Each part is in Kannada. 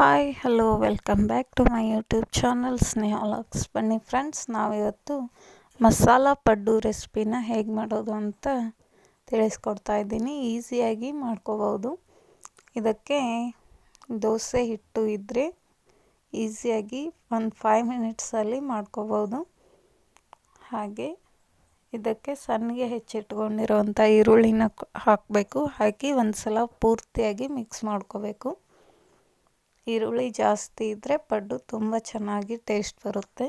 Hi, hello, welcome back to my YouTube channel. ಸ್ನೇಹ ಲಾಕ್ಸ್ ಬನ್ನಿ ಫ್ರೆಂಡ್ಸ್, ನಾವಿವತ್ತು ಮಸಾಲ ಪಡ್ಡು ರೆಸಿಪಿನ ಹೇಗೆ ಮಾಡೋದು ಅಂತ ತಿಳಿಸ್ಕೊಡ್ತಾ ಇದ್ದೀನಿ. ಈಸಿಯಾಗಿ ಮಾಡ್ಕೋಬೋದು. ಇದಕ್ಕೆ ದೋಸೆ ಹಿಟ್ಟು ಇದ್ದರೆ ಈಸಿಯಾಗಿ ಒಂದು ಫೈವ್ ಮಿನಿಟ್ಸಲ್ಲಿ ಮಾಡ್ಕೋಬೋದು. ಹಾಗೆ ಇದಕ್ಕೆ ಸಣ್ಣಗೆ ಹೆಚ್ಚಿಟ್ಕೊಂಡಿರೋವಂಥ ಈರುಳ್ಳಿನ ಹಾಕಬೇಕು. ಹಾಕಿ ಒಂದು ಸಲ ಪೂರ್ತಿಯಾಗಿ ಮಿಕ್ಸ್ ಮಾಡ್ಕೋಬೇಕು. ಈರುಳ್ಳಿ ಜಾಸ್ತಿ ಇದ್ದರೆ ಪಡ್ಡು ತುಂಬ ಚೆನ್ನಾಗಿ ಟೇಸ್ಟ್ ಬರುತ್ತೆ.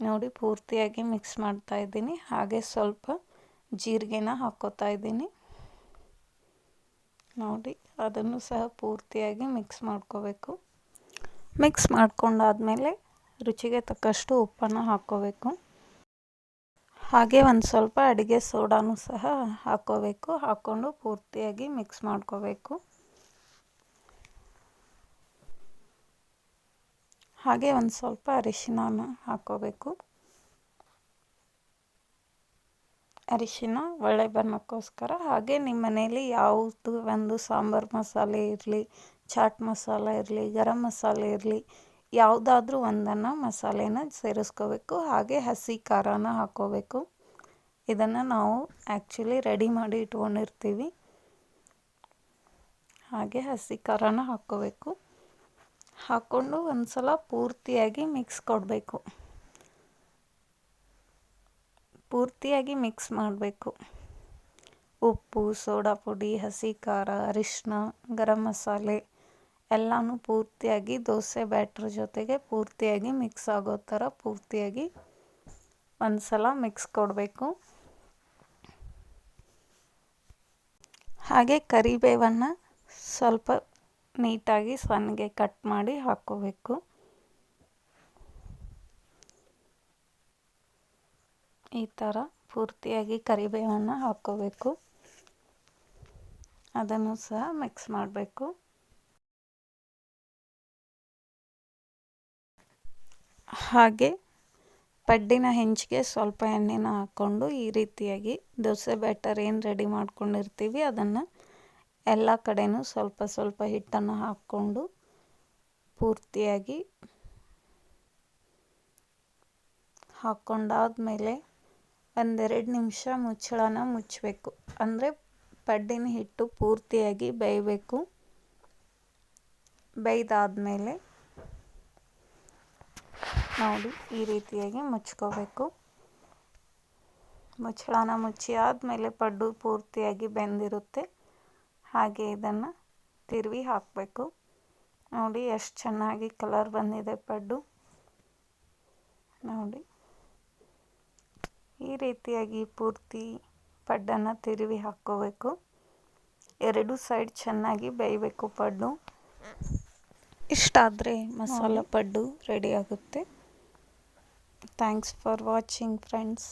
ನೋಡಿ, ಪೂರ್ತಿಯಾಗಿ ಮಿಕ್ಸ್ ಮಾಡ್ತಾ ಇದ್ದೀನಿ. ಹಾಗೆ ಸ್ವಲ್ಪ ಜೀರಿಗೆನ ಹಾಕ್ಕೋತಾ ಇದ್ದೀನಿ. ನೋಡಿ, ಅದನ್ನು ಸಹ ಪೂರ್ತಿಯಾಗಿ ಮಿಕ್ಸ್ ಮಾಡ್ಕೋಬೇಕು. ಮಿಕ್ಸ್ ಮಾಡ್ಕೊಂಡಾದಮೇಲೆ ರುಚಿಗೆ ತಕ್ಕಷ್ಟು ಉಪ್ಪನ್ನು ಹಾಕ್ಕೋಬೇಕು ಹಾಗೆ ಒಂದು ಸ್ವಲ್ಪ ಅಡುಗೆ ಸೋಡಾನು ಸಹ ಹಾಕ್ಕೋಬೇಕು ಹಾಕ್ಕೊಂಡು ಪೂರ್ತಿಯಾಗಿ ಮಿಕ್ಸ್ ಮಾಡ್ಕೋಬೇಕು. ಹಾಗೆ ಒಂದು ಸ್ವಲ್ಪ ಅರಿಶಿನ ಹಾಕ್ಕೋಬೇಕು ಅರಿಶಿನ ಒಳ್ಳೆ ಬಣ್ಣಕ್ಕೋಸ್ಕರ ಹಾಗೆ ನಿಮ್ಮ ಮನೆಯಲ್ಲಿ ಯಾವುದು ಒಂದು ಸಾಂಬಾರು ಮಸಾಲೆ ಇರಲಿ, ಚಾಟ್ ಮಸಾಲ ಇರಲಿ, ಗರಂ ಮಸಾಲೆ ಇರಲಿ, ಯಾವುದಾದ್ರೂ ಒಂದನ್ನು ಮಸಾಲೆನ ಸೇರಿಸ್ಕೋಬೇಕು. ಹಾಗೆ ಹಸಿ ಖಾರನ ಹಾಕ್ಕೋಬೇಕು ಇದನ್ನು ನಾವು ಆ್ಯಕ್ಚುಲಿ ರೆಡಿ ಮಾಡಿ ಇಟ್ಕೊಂಡಿರ್ತೀವಿ. ಹಾಗೆ ಹಸಿ ಖಾರನ ಹಾಕ್ಕೋಬೇಕು ಹಾಕ್ಕೊಂಡು ಒಂದು ಸಲ ಪೂರ್ತಿಯಾಗಿ ಮಿಕ್ಸ್ ಕೊಡಬೇಕು. ಪೂರ್ತಿಯಾಗಿ ಮಿಕ್ಸ್ ಮಾಡಬೇಕು. ಉಪ್ಪು, ಸೋಡಾ ಪುಡಿ, ಹಸಿ ಖಾರ ಅರಿಶಿನ ಗರಂ ಮಸಾಲೆ ಎಲ್ಲನೂ ಪೂರ್ತಿಯಾಗಿ ದೋಸೆ ಬ್ಯಾಟ್ರ್ ಜೊತೆಗೆ ಪೂರ್ತಿಯಾಗಿ ಮಿಕ್ಸ್ ಆಗೋ ಥರ ಪೂರ್ತಿಯಾಗಿ ಒಂದು ಸಲ ಮಿಕ್ಸ್ ಕೊಡಬೇಕು. ಹಾಗೆ ಕರಿಬೇವನ್ನು ಸ್ವಲ್ಪ ನೀಟಾಗಿ ಸಣ್ಣಗೆ ಕಟ್ ಮಾಡಿ ಹಾಕ್ಕೋಬೇಕು ಈ ಥರ ಪೂರ್ತಿಯಾಗಿ ಕರಿಬೇವನ್ನು ಹಾಕ್ಕೋಬೇಕು ಅದನ್ನು ಸಹ ಮಿಕ್ಸ್ ಮಾಡಬೇಕು. ಹಾಗೆ ಪಡ್ಡಿನ ಹೆಂಚಿಗೆ ಸ್ವಲ್ಪ ಎಣ್ಣೆನ ಹಾಕ್ಕೊಂಡು ಈ ರೀತಿಯಾಗಿ ದೋಸೆ ಬ್ಯಾಟರ್ ಏನು ರೆಡಿ ಮಾಡ್ಕೊಂಡಿರ್ತೀವಿ ಅದನ್ನು ಎಲ್ಲ ಕಡೆಯೂ ಸ್ವಲ್ಪ ಸ್ವಲ್ಪ ಹಿಟ್ಟನ್ನು ಹಾಕ್ಕೊಂಡು ಪೂರ್ತಿಯಾಗಿ ಹಾಕ್ಕೊಂಡಾದಮೇಲೆ ಒಂದೆರಡು ನಿಮಿಷ ಮುಚ್ಚಳನ ಮುಚ್ಚಬೇಕು. ಅಂದರೆ ಪಡ್ಡಿನ ಹಿಟ್ಟು ಪೂರ್ತಿಯಾಗಿ ಬೇಯಬೇಕು. ಬೇಯ್ದಾದ್ಮೇಲೆ ನೋಡಿ ಈ ರೀತಿಯಾಗಿ ಮುಚ್ಕೋಬೇಕು. ಮುಚ್ಚಳನ ಮುಚ್ಚಿ ಆದಮೇಲೆ ಪಡ್ಡು ಪೂರ್ತಿಯಾಗಿ ಬೆಂದಿರುತ್ತೆ. ಹಾಗೆ ಇದನ್ನು ತಿರುವಿ ಹಾಕಬೇಕು. ನೋಡಿ ಎಷ್ಟು ಚೆನ್ನಾಗಿ ಕಲರ್ ಬಂದಿದೆ ಪಡ್ಡು. ನೋಡಿ. ಈ ರೀತಿಯಾಗಿ ಪೂರ್ತಿ ಪಡ್ಡನ್ನು ತಿರುವಿ ಹಾಕ್ಕೋಬೇಕು. ಎರಡು ಸೈಡ್ ಚೆನ್ನಾಗಿ ಬೇಯಬೇಕು ಪಡ್ಡು. ಇಷ್ಟಾದರೆ ಮಸಾಲ ಪಡ್ಡು ರೆಡಿ ಆಗುತ್ತೆ. Thanks for watching friends